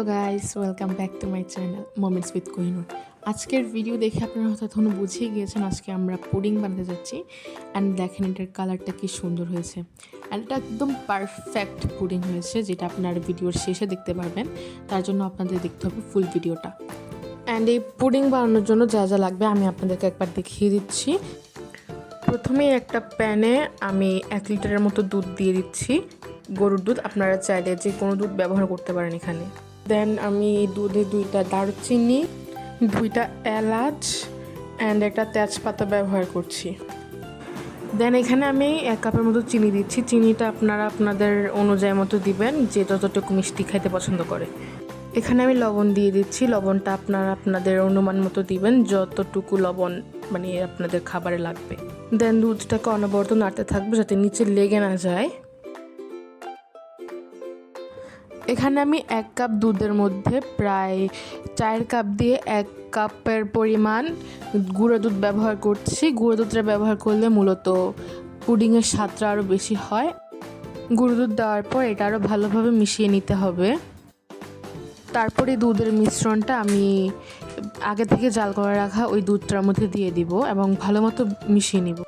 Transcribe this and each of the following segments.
Hello guys welcome back to my channel moments with Kohinoor আজকের video দেখে আপনারা হয়তো এখন বুঝিয়ে গিয়েছেন আজকে আমরা পুডিং বানাতে যাচ্ছি। অ্যান্ড দেখেন এটার কালারটা কি সুন্দর হয়েছে। অ্যান্ড এটা একদম পারফেক্ট পুডিং হয়েছে, যেটা আপনার ভিডিওর শেষে দেখতে পারবেন। তার জন্য আপনাদের দেখতে হবে ফুল ভিডিওটা অ্যান্ড এই পুডিং বানানোর জন্য যা যা লাগবে আমি আপনাদেরকে একবার দেখিয়ে দিচ্ছি। প্রথমে একটা প্যানে আমি এক লিটারের মতো দুধ দিয়ে দিচ্ছি। গরুর দুধ, আপনারা চাইলে যে কোনো দুধ ব্যবহার করতে পারেন এখানে। দেন আমি দুধে দুইটা দারুচিনি, দুইটা এলাচ অ্যান্ড একটা তেজপাতা ব্যবহার করছি। দেন এখানে আমি এক কাপের মতো চিনি দিচ্ছি। চিনিটা আপনারা আপনাদের অনুযায়ী মতো দিবেন, যে যতটুকু মিষ্টি খাইতে পছন্দ করে। এখানে আমি লবণ দিয়ে দিচ্ছি। লবণটা আপনারা আপনাদের অনুমান মতো দিবেন, যতটুকু লবণ মানে আপনাদের খাবারে লাগবে। দেন দুধটাকে অনবরত নাড়তে থাকবে যাতে নিচে লেগে না যায়। এখানে আমি এক কাপ দুধের মধ্যে প্রায় চার কাপ দিয়ে এক কাপের পরিমাণ গুঁড়ো দুধ ব্যবহার করছি। গুঁড়ো দুধটা ব্যবহার করলে মূলত পুডিংয়ের স্বাদটা আরও বেশি হয়। গুঁড়ো দুধ দেওয়ার পর এটা আরও ভালোভাবে মিশিয়ে নিতে হবে। তারপরে দুধের মিশ্রণটা আমি আগে থেকে জাল করে রাখা ওই দুধটার মধ্যে দিয়ে দিব এবং ভালো মতো মিশিয়ে নিব।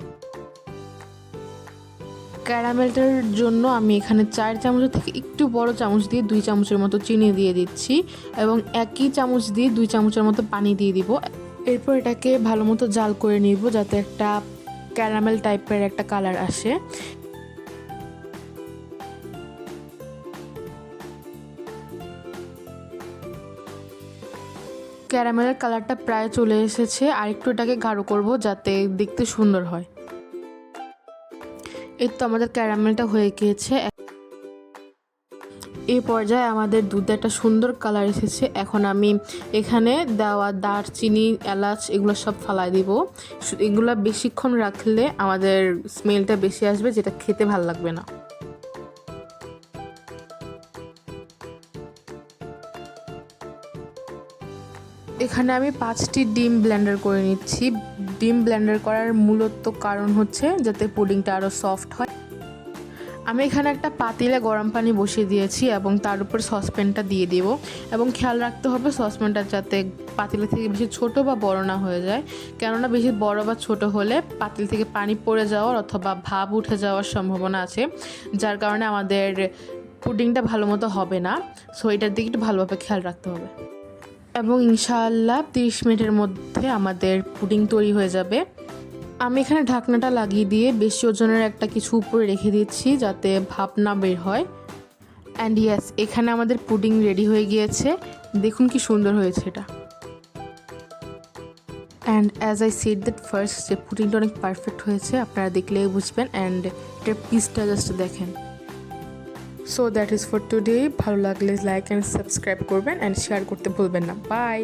ক্যারামেলটার জন্য আমি এখানে চার চামচ থেকে একটু বড় চামচ দিয়ে দুই চামচের মতো চিনি দিয়ে দিচ্ছি এবং একই চামচ দিয়ে দুই চামচের মতো পানি দিয়ে দিব। এরপর এটাকে ভালো মতো জাল করে নিব যাতে একটা ক্যারামেল টাইপের একটা কালার আসে। ক্যারামেলের কালারটা প্রায় চলে এসেছে। আর একটু এটাকে গাঢ় করব যাতে দেখতে সুন্দর হয়। এই তো আমাদের ক্যারামেলটা হয়ে গিয়েছে। এই পর্যায়ে আমাদের দুধে একটা সুন্দর কালার এসেছে। এখন আমি এখানে দেওয়া দারচিনি, এলাচ এগুলো সব ফালাই দিব। এগুলো বেশিক্ষণ রাখলে আমাদের স্মেলটা বেশি আসবে, যেটা খেতে ভালো লাগবে না। এখানে আমি পাঁচটি ডিম ব্লেন্ডার করে নিচ্ছি। ডিম ব্লেন্ডার করার মূলত কারণ হচ্ছে যাতে পুডিংটা আরও সফট হয়। আমি এখানে একটা পাতিলে গরম পানি বসিয়ে দিয়েছি এবং তার উপর সসপ্যানটা দিয়ে দিব। এবং খেয়াল রাখতে হবে সসপ্যানটা যাতে পাতিলে থেকে বেশি ছোট বা বড় না হয়ে যায়। কেননা বেশি বড় বা ছোট হলে পাতিল থেকে পানি পড়ে যাওয়ার অথবা ভাব উঠে যাওয়ার সম্ভাবনা আছে। যার কারণে আমাদের পুডিংটা ভালো মতো হবে না। সো এটার দিকে একটু ভালোভাবে খেয়াল রাখতে হবে। এবং ইনশাআল্লাহ তিরিশ মিনিটের মধ্যে আমাদের পুডিং তৈরি হয়ে যাবে। আমি এখানে ঢাকনাটা লাগিয়ে দিয়ে বেশি ওজনের একটা কিছু উপরে রেখে দিচ্ছি যাতে ভাপ না বের হয়। অ্যান্ড ইয়াস এখানে আমাদের পুডিং রেডি হয়ে গিয়েছে। দেখুন কি সুন্দর হয়েছে এটা। And as I said that first যে পুডিংটা অনেক পারফেক্ট হয়েছে, আপনারা দেখলেই বুঝবেন। অ্যান্ড এটার পিসটা জাস্ট দেখেন। So that is for today ভালো লাগলে লাইক অ্যান্ড সাবস্ক্রাইব করবেন অ্যান্ড শেয়ার করতে ভুলবেন না। বাই